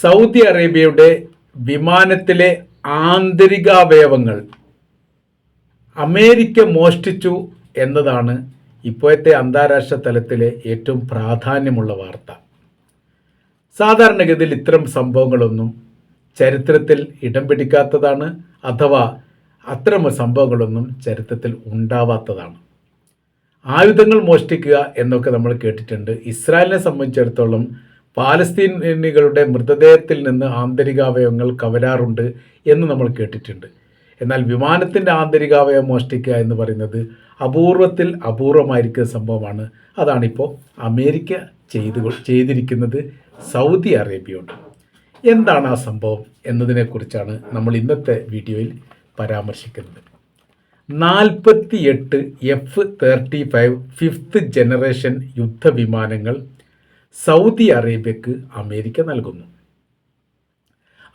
Saudi അറേബ്യയുടെ വിമാനത്തിലെ ആന്തരികാവയവങ്ങൾ America മോഷ്ടിച്ചു എന്നതാണ് ഇപ്പോഴത്തെ അന്താരാഷ്ട്ര തലത്തിലെ ഏറ്റവും പ്രാധാന്യമുള്ള വാർത്ത. സാധാരണഗതിയിൽ ഇത്തരം സംഭവങ്ങളൊന്നും ചരിത്രത്തിൽ ഇടം പിടിക്കാത്തതാണ് അഥവാ അത്തരം സംഭവങ്ങളൊന്നും ചരിത്രത്തിൽ ഉണ്ടാവാത്തതാണ്. ആയുധങ്ങൾ മോഷ്ടിക്കുക എന്നൊക്കെ നമ്മൾ കേട്ടിട്ടുണ്ട്. ഇസ്രായേലിനെ സംബന്ധിച്ചിടത്തോളം പാലസ്തീനികളുടെ മൃതദേഹത്തിൽ നിന്ന് ആന്തരികാവയവങ്ങൾ കവരാറുണ്ട് എന്ന് നമ്മൾ കേട്ടിട്ടുണ്ട്. എന്നാൽ വിമാനത്തിന്റെ ആന്തരികാവയവം മോഷ്ടിക്കുക എന്ന് പറയുന്നത് അപൂർവത്തിൽ അപൂർവമായിരിക്കുന്ന സംഭവമാണ്. അതാണിപ്പോൾ അമേരിക്ക ചെയ്തു ചെയ്തിരിക്കുന്നത് സൗദി അറേബ്യയോട്. എന്താണ് ആ സംഭവം എന്നതിനെക്കുറിച്ചാണ് നമ്മൾ ഇന്നത്തെ വീഡിയോയിൽ പരാമർശിക്കുന്നത്. നാൽപ്പത്തി എട്ട് F thirty five fifth generation യുദ്ധവിമാനങ്ങൾ സൗദി അറേബ്യക്ക് അമേരിക്ക നൽകുന്നു.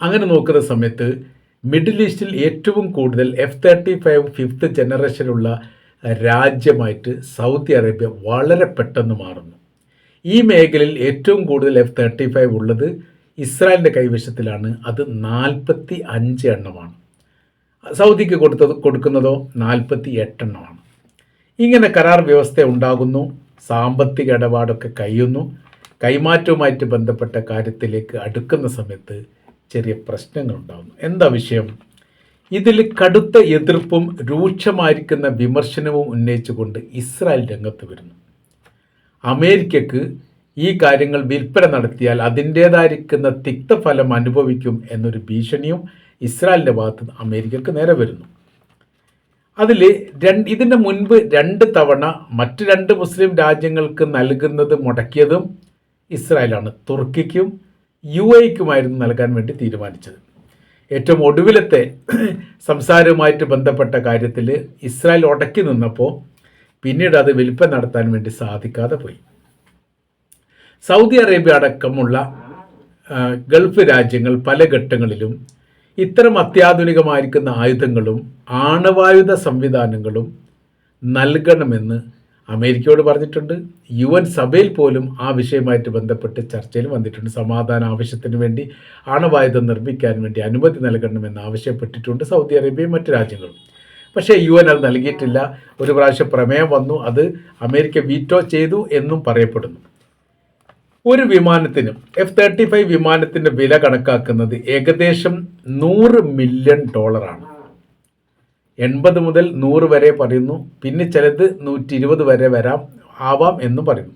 അങ്ങനെ നോക്കുന്ന സമയത്ത് മിഡിൽ ഈസ്റ്റിൽ ഏറ്റവും കൂടുതൽ എഫ് തേർട്ടി ഫൈവ് ഫിഫ്ത്ത് ജനറേഷനുള്ള രാജ്യമായിട്ട് സൗദി അറേബ്യ വളരെ പെട്ടെന്ന് മാറുന്നു. ഈ മേഖലയിൽ ഏറ്റവും കൂടുതൽ എഫ് തേർട്ടി ഫൈവ് ഉള്ളത് ഇസ്രായേലിന്റെ കൈവശത്തിലാണ്. അത് നാൽപ്പത്തി അഞ്ച് എണ്ണമാണ്. സൗദിക്ക് കൊടുത്തത് കൊടുക്കുന്നതോ നാൽപ്പത്തി എട്ടെണ്ണമാണ് ഇങ്ങനെ കരാർ വ്യവസ്ഥ ഉണ്ടാകുന്നു. സാമ്പത്തിക ഇടപാടൊക്കെ കഴിയുന്നു. കൈമാറ്റവുമായിട്ട് ബന്ധപ്പെട്ട കാര്യത്തിലേക്ക് അടുക്കുന്ന സമയത്ത് ചെറിയ പ്രശ്നങ്ങൾ ഉണ്ടാകുന്നു എന്താ വിഷയം? ഇതിൽ കടുത്ത എതിർപ്പും രൂക്ഷമായിരിക്കുന്ന വിമർശനവും ഉന്നയിച്ചുകൊണ്ട് ഇസ്രായേൽ രംഗത്ത് വരുന്നു. അമേരിക്കക്ക് ഈ കാര്യങ്ങൾ വിൽപ്പന നടത്തിയാൽ അതിന്റേതായിരിക്കുന്ന തിക്തഫലം അനുഭവിക്കും എന്നൊരു ഭീഷണിയും ഇസ്രായേലിന്റെ ഭാഗത്ത് അമേരിക്കക്ക് നേരെ വരുന്നു. അതിൽ രണ്ട് ഇതിന്റെ മുൻപ് രണ്ട് തവണ മറ്റ് രണ്ട് മുസ്ലിം രാജ്യങ്ങൾക്ക് നൽകുന്നത് മുടക്കിയതും ഇസ്രായേലാണ് തുർക്കിക്കും യു എക്കുമായിരുന്നു നൽകാൻ വേണ്ടി തീരുമാനിച്ചത്. ഏറ്റവും ഒടുവിലത്തെ സംസാരവുമായിട്ട് ബന്ധപ്പെട്ട കാര്യത്തിൽ ഇസ്രായേൽ ഉടക്കി നിന്നപ്പോൾ പിന്നീട് അത് വിൽപ്പന നടത്താൻ വേണ്ടി സാധിക്കാതെ പോയി. സൗദി അറേബ്യ അടക്കമുള്ള ഗൾഫ് രാജ്യങ്ങൾ പല ഘട്ടങ്ങളിലും ഇത്തരം അത്യാധുനികമായിരിക്കുന്ന ആയുധങ്ങളും ആണവായുധ സംവിധാനങ്ങളും നൽകണമെന്ന് അമേരിക്കയോട് പറഞ്ഞിട്ടുണ്ട്. യു എൻ സഭയിൽ പോലും ആ വിഷയമായിട്ട് ബന്ധപ്പെട്ട് ചർച്ചയിൽ വന്നിട്ടുണ്ട്. സമാധാന ആവശ്യത്തിന് വേണ്ടി ആണവായുധം നിർമ്മിക്കാൻ വേണ്ടി അനുമതി നൽകണമെന്ന് ആവശ്യപ്പെട്ടിട്ടുണ്ട് സൗദി അറേബ്യയും മറ്റ് രാജ്യങ്ങളും. പക്ഷേ യു എൻ അത് നൽകിയിട്ടില്ല. ഒരു പ്രാവശ്യം പ്രമേയം വന്നു. അത് അമേരിക്ക വീറ്റോ ചെയ്തു എന്നും പറയപ്പെടുന്നു. ഒരു വിമാനത്തിന് എഫ് തേർട്ടി ഫൈവ് വിമാനത്തിന്റെ വില കണക്കാക്കുന്നത് ഏകദേശം നൂറ് മില്യൺ ഡോളറാണ്. എൺപത് മുതൽ നൂറ് വരെ പറയുന്നു. പിന്നെ ചിലത് നൂറ്റി ഇരുപത് വരെ വരാം ആവാം എന്ന് പറയുന്നു.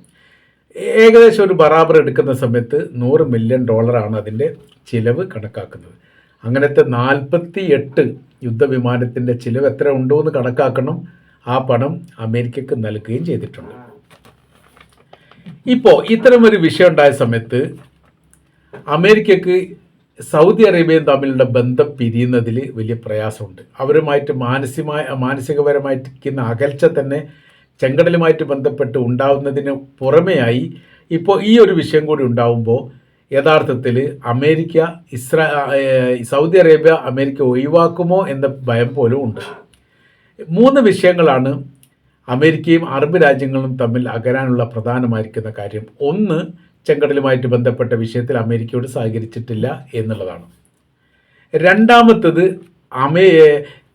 ഏകദേശം ഒരു ബറാബർ എടുക്കുന്ന സമയത്ത് നൂറ് മില്യൺ ഡോളറാണ് അതിന്റെ ചിലവ് കണക്കാക്കുന്നത്. അങ്ങനത്തെ നാൽപ്പത്തി എട്ട് യുദ്ധവിമാനത്തിന്റെ ചിലവ് എത്ര ഉണ്ടോ എന്ന് കണക്കാക്കണം. ആ പണം അമേരിക്കക്ക് നൽകുകയും ചെയ്തിട്ടുണ്ട്. ഇപ്പോൾ ഇത്തരമൊരു വിഷയം ഉണ്ടായ സമയത്ത് അമേരിക്കക്ക് സൗദി അറേബ്യയും തമ്മിലുള്ള ബന്ധം പിരിയുന്നതിൽ വലിയ പ്രയാസമുണ്ട്. അവരുമായിട്ട് മാനസികമായ മാനസികപരമായിരിക്കുന്ന അകൽച്ച തന്നെ ചെങ്കടലുമായിട്ട് ബന്ധപ്പെട്ട് ഉണ്ടാവുന്നതിന് പുറമെയായി ഇപ്പോൾ ഈ ഒരു വിഷയം കൂടി ഉണ്ടാവുമ്പോൾ യഥാർത്ഥത്തിൽ അമേരിക്ക ഇസ്രാ സൗദി അറേബ്യ അമേരിക്ക ഒഴിവാക്കുമോ എന്ന ഭയം പോലും ഉണ്ട്. മൂന്ന് വിഷയങ്ങളാണ് അമേരിക്കയും അറബ് രാജ്യങ്ങളും തമ്മിൽ അകരാനുള്ള പ്രധാനമായിരിക്കുന്ന കാര്യം. ഒന്ന് ചെങ്കടലുമായിട്ട് ബന്ധപ്പെട്ട വിഷയത്തിൽ അമേരിക്കയോട് സഹകരിച്ചിട്ടില്ല എന്നുള്ളതാണ്. രണ്ടാമത്തത് അമേ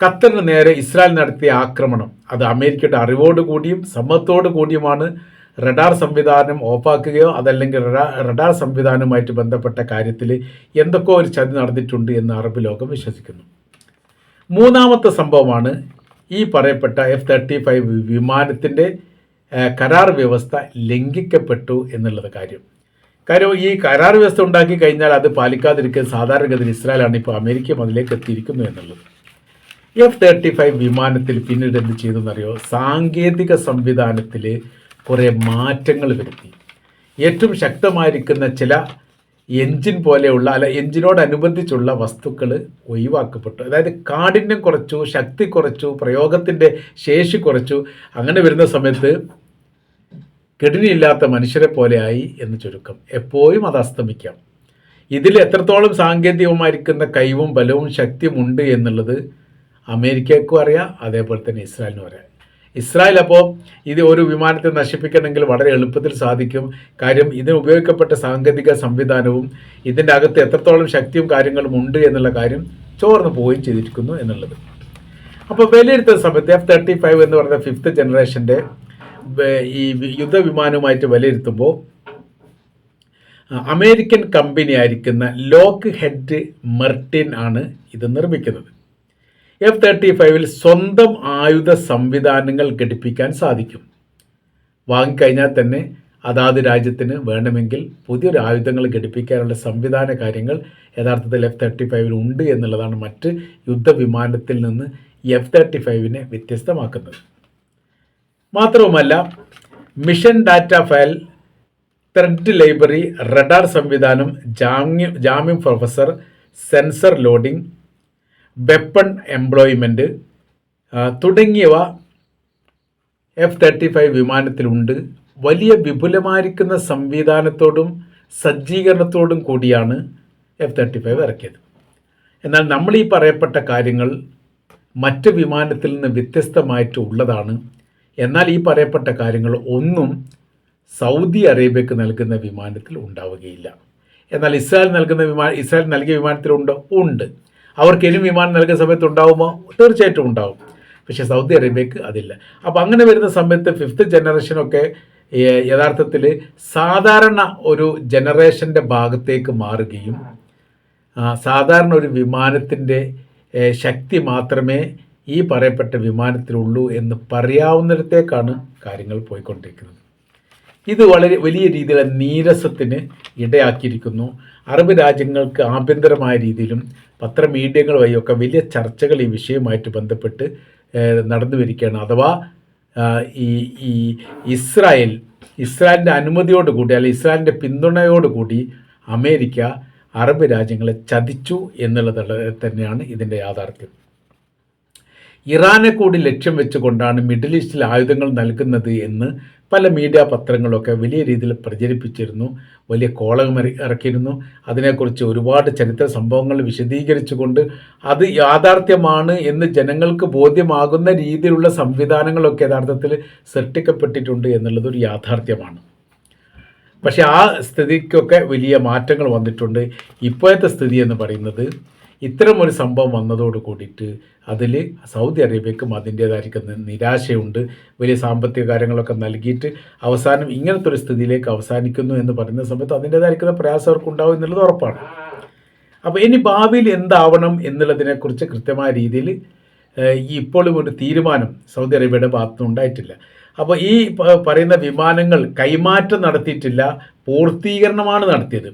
ഖത്തറിന് നേരെ ഇസ്രായേൽ നടത്തിയ ആക്രമണം. അത് അമേരിക്കയുടെ അറിവോട് കൂടിയും സമ്മതത്തോടു കൂടിയുമാണ് റഡാർ സംവിധാനം ഓഫാക്കുകയോ അതല്ലെങ്കിൽ റഡാ- റഡാർ സംവിധാനവുമായിട്ട് ബന്ധപ്പെട്ട കാര്യത്തിൽ എന്തൊക്കെ ഒരു ചതി നടന്നിട്ടുണ്ട് എന്ന് അറബ് ലോകം വിശ്വസിക്കുന്നു. മൂന്നാമത്തെ സംഭവമാണ് ഈ പറയപ്പെട്ട എഫ് തേർട്ടി ഫൈവ് വിമാനത്തിന്റെ കരാർ വ്യവസ്ഥ ലംഘിക്കപ്പെട്ടു എന്നുള്ളത് കാര്യം. കാര്യം ഈ കരാർ വ്യവസ്ഥ ഉണ്ടാക്കി കഴിഞ്ഞാൽ അത് പാലിക്കാതിരിക്കാൻ സാധാരണഗതിയിൽ ഇസ്രായേലാണ് ഇപ്പോൾ അമേരിക്ക അതിലേക്ക് എത്തിയിരിക്കുന്നു എന്നുള്ളത്. എഫ് തേർട്ടി ഫൈവ് വിമാനത്തിൽ പിന്നീട് എന്ത് ചെയ്തു എന്നറിയോ? സാങ്കേതിക സംവിധാനത്തിൽ കുറേ മാറ്റങ്ങൾ വരുത്തി. ഏറ്റവും ശക്തമായിരിക്കുന്ന ചില എൻജിൻ പോലെയുള്ള അല്ല എൻജിനോടനുബന്ധിച്ചുള്ള വസ്തുക്കൾ ഒഴിവാക്കപ്പെട്ടു. അതായത് കാഠിന്യം കുറച്ചു ശക്തി കുറച്ചു പ്രയോഗത്തിന്റെ ശേഷി കുറച്ചു. അങ്ങനെ വരുന്ന സമയത്ത് കെടിനിയില്ലാത്ത മനുഷ്യരെ പോലെയായി എന്ന് ചുരുക്കം. എപ്പോഴും അത് അസ്തമിക്കാം. ഇതിൽ എത്രത്തോളം സാങ്കേതികമായിരിക്കുന്ന കൈവും ബലവും ശക്തിയും ഉണ്ട് എന്നുള്ളത് അമേരിക്കക്കും അറിയാം അതേപോലെ തന്നെ ഇസ്രായേലിനും അറിയാം. ഇസ്രായേൽ അപ്പോൾ ഇത് ഒരു വിമാനത്തെ നശിപ്പിക്കണമെങ്കിൽ വളരെ എളുപ്പത്തിൽ സാധിക്കും. കാര്യം ഇതിന് ഉപയോഗിക്കപ്പെട്ട സാങ്കേതിക സംവിധാനവും ഇതിന്റെ അകത്ത് എത്രത്തോളം ശക്തിയും കാര്യങ്ങളും ഉണ്ട് എന്നുള്ള കാര്യം ചോർന്നു പോവുകയും ചെയ്തിരിക്കുന്നു എന്നുള്ളത്. അപ്പോൾ വിലയിരുത്തുന്ന സമയത്ത് എഫ് തേർട്ടി ഫൈവ് എന്ന് പറയുന്ന ഫിഫ്ത്ത് ജനറേഷന്റെ ഈ യുദ്ധവിമാനവുമായിട്ട് വിലയിരുത്തുമ്പോൾ അമേരിക്കൻ കമ്പനി ആയിരിക്കുന്ന ലോക്ക് ഹെഡ് മെർട്ടിൻ ആണ് ഇത് നിർമ്മിക്കുന്നത്. എഫ് തേർട്ടി ഫൈവിൽ സ്വന്തം ആയുധ സംവിധാനങ്ങൾ ഘടിപ്പിക്കാൻ സാധിക്കും. വാങ്ങിക്കഴിഞ്ഞാൽ തന്നെ അതാത് രാജ്യത്തിന് വേണമെങ്കിൽ പുതിയൊരു ആയുധങ്ങൾ ഘടിപ്പിക്കാനുള്ള സംവിധാന കാര്യങ്ങൾ യഥാർത്ഥത്തിൽ എഫ് തേർട്ടി ഫൈവിൽ ഉണ്ട് എന്നുള്ളതാണ് മറ്റ് യുദ്ധവിമാനത്തിൽ നിന്ന് എഫ് തേർട്ടി ഫൈവിനെ വ്യത്യസ്തമാക്കുന്നത്. മാത്രവുമല്ല mission data file thread library radar സംവിധാനം ജാമ്യം ജാമ്യം professor sensor loading weapon employment തുടങ്ങിയവ എഫ് തേർട്ടി ഫൈവ് വിമാനത്തിലുണ്ട്. വലിയ വിപുലമായിരിക്കുന്ന സംവിധാനത്തോടും സജ്ജീകരണത്തോടും കൂടിയാണ് എഫ് തേർട്ടി ഫൈവ് ഇറക്കിയത്. എന്നാൽ നമ്മൾ ഈ പറയപ്പെട്ട കാര്യങ്ങൾ മറ്റ് വിമാനത്തിൽ നിന്ന് വ്യത്യസ്തമായിട്ട് ഉള്ളതാണ്. എന്നാൽ ഈ പറയപ്പെട്ട കാര്യങ്ങൾ ഒന്നും സൗദി അറേബ്യക്ക് നൽകുന്ന വിമാനത്തിൽ ഉണ്ടാവുകയില്ല. എന്നാൽ ഇസ്രായേൽ നൽകുന്ന വിമാ ഇസ്രായേൽ നൽകിയ വിമാനത്തിലുണ്ടോ? ഉണ്ട്. അവർക്ക് ഇനി വിമാനം നൽകുന്ന സമയത്ത് ഉണ്ടാവുമോ? തീർച്ചയായിട്ടും ഉണ്ടാവും. പക്ഷേ സൗദി അറേബ്യക്ക് അതില്ല. അപ്പോൾ അങ്ങനെ വരുന്ന സമയത്ത് ഫിഫ്ത്ത് ജനറേഷനൊക്കെ യഥാർത്ഥത്തിൽ സാധാരണ ഒരു ജനറേഷന്റെ ഭാഗത്തേക്ക് മാറുകയും സാധാരണ ഒരു വിമാനത്തിന്റെ ശക്തി മാത്രമേ ഈ പറയപ്പെട്ട വിമാനത്തിലുള്ളൂ എന്ന് പറയാവുന്നിടത്തേക്കാണ് കാര്യങ്ങൾ പോയിക്കൊണ്ടിരിക്കുന്നത്. ഇത് വളരെ വലിയ രീതിയിലുള്ള നീരസത്തിന് ഇടയാക്കിയിരിക്കുന്നു. അറബ് രാജ്യങ്ങൾക്ക് ആഭ്യന്തരമായ രീതിയിലും പത്രമീഡിയകൾ വഴിയൊക്കെ വലിയ ചർച്ചകൾ ഈ വിഷയവുമായിട്ട് ബന്ധപ്പെട്ട് നടന്നു വരികയാണ്. അഥവാ ഈ ഈ ഇസ്രായേൽ ഇസ്രായേലിന്റെ അനുമതിയോടുകൂടി അല്ലെങ്കിൽ ഇസ്രായേലിന്റെ പിന്തുണയോടുകൂടി അമേരിക്ക അറബ് രാജ്യങ്ങളെ ചതിച്ചു എന്നുള്ളത് തന്നെയാണ് ഇതിന്റെ യാഥാർത്ഥ്യം. ഇറാനെ കൂടി ലക്ഷ്യം വെച്ചുകൊണ്ടാണ് മിഡിൽ ഈസ്റ്റിൽ ആയുധങ്ങൾ നൽകുന്നത് എന്ന് പല മീഡിയ പത്രങ്ങളൊക്കെ വലിയ രീതിയിൽ പ്രചരിപ്പിച്ചിരുന്നു. വലിയ കോളം ഇറക്കിയിരുന്നു. അതിനെക്കുറിച്ച് ഒരുപാട് ചരിത്ര സംഭവങ്ങൾ വിശദീകരിച്ചുകൊണ്ട് അത് യാഥാർത്ഥ്യമാണ് എന്ന് ജനങ്ങൾക്ക് ബോധ്യമാകുന്ന രീതിയിലുള്ള സംവിധാനങ്ങളൊക്കെ യഥാർത്ഥത്തിൽ സൃഷ്ടിക്കപ്പെട്ടിട്ടുണ്ട് എന്നുള്ളത് ഒരു യാഥാർത്ഥ്യമാണ്. പക്ഷേ ആ സ്ഥിതിക്കൊക്കെ വലിയ മാറ്റങ്ങൾ വന്നിട്ടുണ്ട്. ഇപ്പോഴത്തെ സ്ഥിതി എന്ന് പറയുന്നത് ഇത്തരം ഒരു സംഭവം വന്നതോട് കൂടിയിട്ട് അതിൽ സൗദി അറേബ്യക്കും അതിന്റേതായിരിക്കുന്ന നിരാശയുണ്ട്. വലിയ സാമ്പത്തിക കാര്യങ്ങളൊക്കെ നൽകിയിട്ട് അവസാനം ഇങ്ങനത്തെ ഒരു സ്ഥിതിയിലേക്ക് അവസാനിക്കുന്നു എന്ന് പറയുന്ന സമയത്ത് അതിന്റേതായിരിക്കുന്ന പ്രയാസം അവർക്കുണ്ടാവും എന്നുള്ളത് ഉറപ്പാണ്. അപ്പോൾ ഇനി ഭാവിയിൽ എന്താവണം എന്നുള്ളതിനെക്കുറിച്ച് കൃത്യമായ രീതിയിൽ ഈ ഇപ്പോഴും ഒരു തീരുമാനം സൗദി അറേബ്യയുടെ ഭാഗത്തുനിന്ന് ഉണ്ടായിട്ടില്ല. അപ്പോൾ ഈ പറയുന്ന വിമാനങ്ങൾ കൈമാറ്റം നടത്തിയിട്ടില്ല പൂർത്തീകരണമാണ് നടത്തിയത്.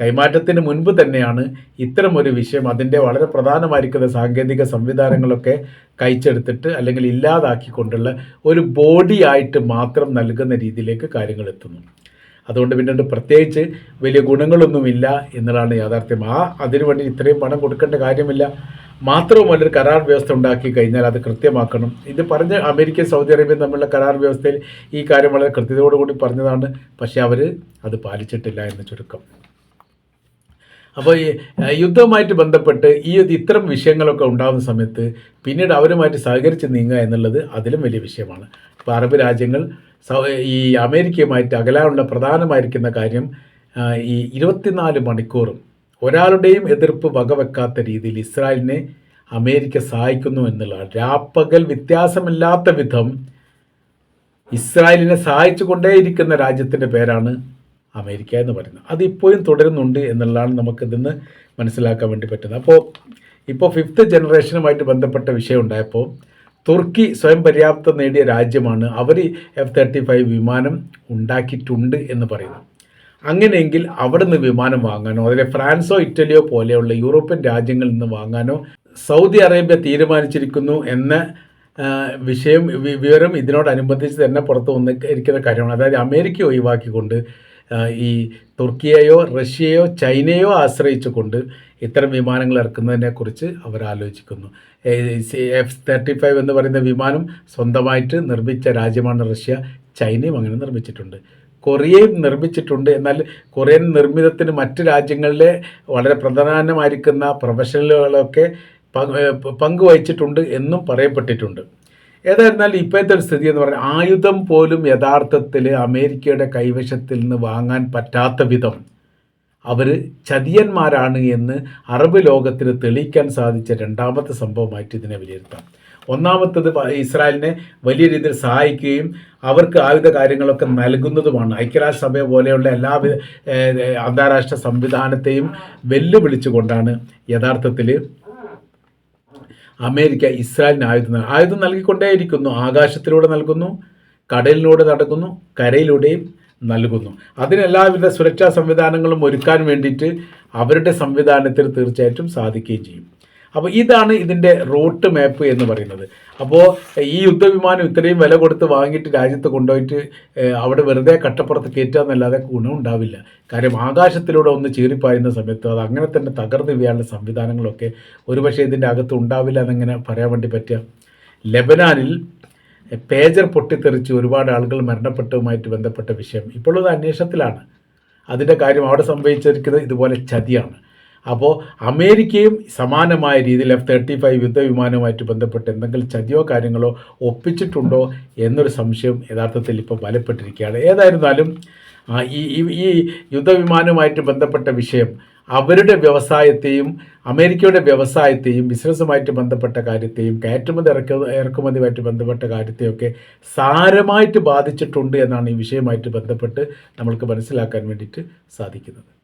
കൈമാറ്റത്തിന് മുൻപ് തന്നെയാണ് ഇത്തരം ഒരു വിഷയം അതിന്റെ വളരെ പ്രധാനമായിരിക്കുന്ന സാങ്കേതിക സംവിധാനങ്ങളൊക്കെ കഴിച്ചെടുത്തിട്ട് അല്ലെങ്കിൽ ഇല്ലാതാക്കിക്കൊണ്ടുള്ള ഒരു ബോഡിയായിട്ട് മാത്രം നൽകുന്ന രീതിയിലേക്ക് കാര്യങ്ങൾ എത്തുന്നു. അതുകൊണ്ട് പിന്നീട് പ്രത്യേകിച്ച് വലിയ ഗുണങ്ങളൊന്നുമില്ല എന്നുള്ളതാണ് യാഥാർത്ഥ്യം. ആ അതിനുവേണ്ടി ഇത്രയും പണം കൊടുക്കേണ്ട കാര്യമില്ല. മാത്രവുമല്ല ഒരു കരാർ വ്യവസ്ഥ ഉണ്ടാക്കി കഴിഞ്ഞാൽ അത് കൃത്യമാക്കണം. ഇത് പറഞ്ഞ അമേരിക്ക സൗദി അറേബ്യ തമ്മിലുള്ള കരാർ വ്യവസ്ഥയിൽ ഈ കാര്യം വളരെ കൃത്യതയോടുകൂടി പറഞ്ഞതാണ്. പക്ഷേ അവർ അത് പാലിച്ചിട്ടില്ല എന്ന് ചുരുക്കം. അപ്പോൾ ഈ യുദ്ധവുമായിട്ട് ബന്ധപ്പെട്ട് ഈ ഇത്തരം വിഷയങ്ങളൊക്കെ ഉണ്ടാകുന്ന സമയത്ത് പിന്നീട് അവരുമായിട്ട് സഹകരിച്ച് നീങ്ങുക എന്നുള്ളത് അതിലും വലിയ വിഷയമാണ്. ഇപ്പോൾ അറബ് രാജ്യങ്ങൾ ഈ അമേരിക്കയുമായിട്ട് അകലാനുള്ള പ്രധാനമായിരിക്കുന്ന കാര്യം ഈ ഇരുപത്തിനാല് മണിക്കൂറും ഒരാളുടെയും എതിർപ്പ് വകവെക്കാത്ത രീതിയിൽ ഇസ്രായേലിനെ അമേരിക്ക സഹായിക്കുന്നു എന്നുള്ള രാപ്പകൽ വ്യത്യാസമില്ലാത്ത വിധം ഇസ്രായേലിനെ സഹായിച്ചു കൊണ്ടേയിരിക്കുന്ന രാജ്യത്തിന്റെ പേരാണ് അമേരിക്ക എന്ന് പറയുന്നത് അതിപ്പോഴും തുടരുന്നുണ്ട് എന്നുള്ളതാണ് നമുക്കിതിന്ന് മനസ്സിലാക്കാൻ വേണ്ടി പറ്റുന്നത്. അപ്പോൾ ഇപ്പോൾ ഫിഫ്ത്ത് ജനറേഷനുമായിട്ട് ബന്ധപ്പെട്ട വിഷയം ഉണ്ടായപ്പോൾ തുർക്കി സ്വയം പര്യാപ്തം നേടിയ രാജ്യമാണ്. അവർ എഫ് തേർട്ടി ഫൈവ് വിമാനം ഉണ്ടാക്കിയിട്ടുണ്ട് എന്ന് പറയുന്നു. അങ്ങനെയെങ്കിൽ അവിടെ നിന്ന് വിമാനം വാങ്ങാനോ അതിലെ ഫ്രാൻസോ ഇറ്റലിയോ പോലെയുള്ള യൂറോപ്യൻ രാജ്യങ്ങളിൽ നിന്ന് വാങ്ങാനോ സൗദി അറേബ്യ തീരുമാനിച്ചിരിക്കുന്നു എന്ന വിഷയം വിവരം ഇതിനോടനുബന്ധിച്ച് തന്നെ പുറത്തു വന്നിരിക്കുന്ന കാര്യമാണ്. അതായത് അമേരിക്ക ഒഴിവാക്കിക്കൊണ്ട് ഈ തുർക്കിയെയോ റഷ്യയോ ചൈനയോ ആശ്രയിച്ചുകൊണ്ട് ഇത്തരം വിമാനങ്ങൾ ഇറക്കുന്നതിനെക്കുറിച്ച് അവർ ആലോചിക്കുന്നു. എഫ് തേർട്ടി ഫൈവ് എന്ന് പറയുന്ന വിമാനം സ്വന്തമായിട്ട് നിർമ്മിച്ച രാജ്യമാണ് റഷ്യ. ചൈനയും അങ്ങനെ നിർമ്മിച്ചിട്ടുണ്ട്. കൊറിയയും നിർമ്മിച്ചിട്ടുണ്ട്. എന്നാൽ കൊറിയൻ നിർമ്മിതത്തിന് മറ്റ് രാജ്യങ്ങളിലെ വളരെ പ്രധാനമായിരിക്കുന്ന പ്രൊഫഷണലുകളൊക്കെ പങ്കുവഹിച്ചിട്ടുണ്ട് എന്നും പറയപ്പെട്ടിട്ടുണ്ട്. ഏതായിരുന്നാലും ഇപ്പോഴത്തെ ഒരു സ്ഥിതി എന്ന് പറഞ്ഞാൽ ആയുധം പോലും യഥാർത്ഥത്തിൽ അമേരിക്കയുടെ കൈവശത്തിൽ നിന്ന് വാങ്ങാൻ പറ്റാത്ത വിധം അവർ ചതിയന്മാരാണ് എന്ന് അറബ് ലോകത്തിന് തെളിയിക്കാൻ സാധിച്ച രണ്ടാമത്തെ സംഭവമായിട്ട് ഇതിനെ വിലയിരുത്താം. ഒന്നാമത്തത് ഇസ്രായേലിനെ വലിയ രീതിയിൽ സഹായിക്കുകയും അവർക്ക് ആയുധ കാര്യങ്ങളൊക്കെ നൽകുന്നതുമാണ്. ഐക്യരാഷ്ട്രസഭ പോലെയുള്ള ഏഹ്, അന്താരാഷ്ട്ര സംവിധാനത്തെയും വെല്ലുവിളിച്ചുകൊണ്ടാണ് യഥാർത്ഥത്തിൽ അമേരിക്ക ഇസ്രായേലിന് ആയുധം ആയുധം നൽകിക്കൊണ്ടേയിരിക്കുന്നു. ആകാശത്തിലൂടെ നൽകുന്നു കടലിലൂടെ നടക്കുന്നു കരയിലൂടെയും നൽകുന്നു. അതിനെല്ലാവിധ സുരക്ഷാ സംവിധാനങ്ങളും ഒരുക്കാൻ വേണ്ടിയിട്ട് അവരുടെ സംവിധാനത്തിന് തീർച്ചയായിട്ടും സാധിക്കുകയും ചെയ്യും. അപ്പോൾ ഇതാണ് ഇതിന്റെ റൂട്ട് മാപ്പ് എന്ന് പറയുന്നത്. അപ്പോൾ ഈ യുദ്ധവിമാനം ഇത്രയും വില കൊടുത്ത് വാങ്ങിയിട്ട് രാജ്യത്ത് കൊണ്ടുപോയിട്ട് അവിടെ വെറുതെ കട്ടപ്പുറത്ത് കയറ്റുക എന്നല്ലാതെ ഗുണം ഉണ്ടാവില്ല. കാര്യം ആകാശത്തിലൂടെ ഒന്ന് ചീറിപ്പായുന്ന സമയത്ത് അത് അങ്ങനെ തന്നെ തകർന്നു വീഴാനുള്ള സംവിധാനങ്ങളൊക്കെ ഒരുപക്ഷെ ഇതിന്റെ അകത്ത് ഉണ്ടാവില്ല എന്നെങ്ങനെ പറയാൻ വേണ്ടി പറ്റുക. ലെബനാനിൽ പേജർ പൊട്ടിത്തെറിച്ച് ഒരുപാട് ആളുകൾ മരണപ്പെട്ടതുമായിട്ട് ബന്ധപ്പെട്ട വിഷയം ഇപ്പോഴത് അന്വേഷണത്തിലാണ്. അതിന്റെ കാര്യം അവിടെ സംഭവിച്ചിരിക്കുന്നത് ഇതുപോലെ ചതിയാണ്. അപ്പോൾ അമേരിക്കയും സമാനമായ രീതിയിൽ എഫ് തേർട്ടി ഫൈവ് യുദ്ധവിമാനവുമായിട്ട് ബന്ധപ്പെട്ട് എന്തെങ്കിലും ചതിയോ കാര്യങ്ങളോ ഒപ്പിച്ചിട്ടുണ്ടോ എന്നൊരു സംശയം യഥാർത്ഥത്തിൽ ഇപ്പോൾ ബലപ്പെട്ടിരിക്കുകയാണ്. ഏതായിരുന്നാലും ഈ ഈ- യുദ്ധവിമാനവുമായിട്ട് ബന്ധപ്പെട്ട വിഷയം അവരുടെ വ്യവസായത്തെയും അമേരിക്കയുടെ വ്യവസായത്തെയും ബിസിനസ്സുമായിട്ട് ബന്ധപ്പെട്ട കാര്യത്തെയും കയറ്റുമതി ഇറക്ക ഇറക്കുമതിയുമായിട്ട് ബന്ധപ്പെട്ട കാര്യത്തെയൊക്കെ സാരമായിട്ട് ബാധിച്ചിട്ടുണ്ട് എന്നാണ് ഈ വിഷയവുമായിട്ട് ബന്ധപ്പെട്ട് നമ്മൾക്ക് മനസ്സിലാക്കാൻ വേണ്ടിയിട്ട് സാധിക്കുന്നത്.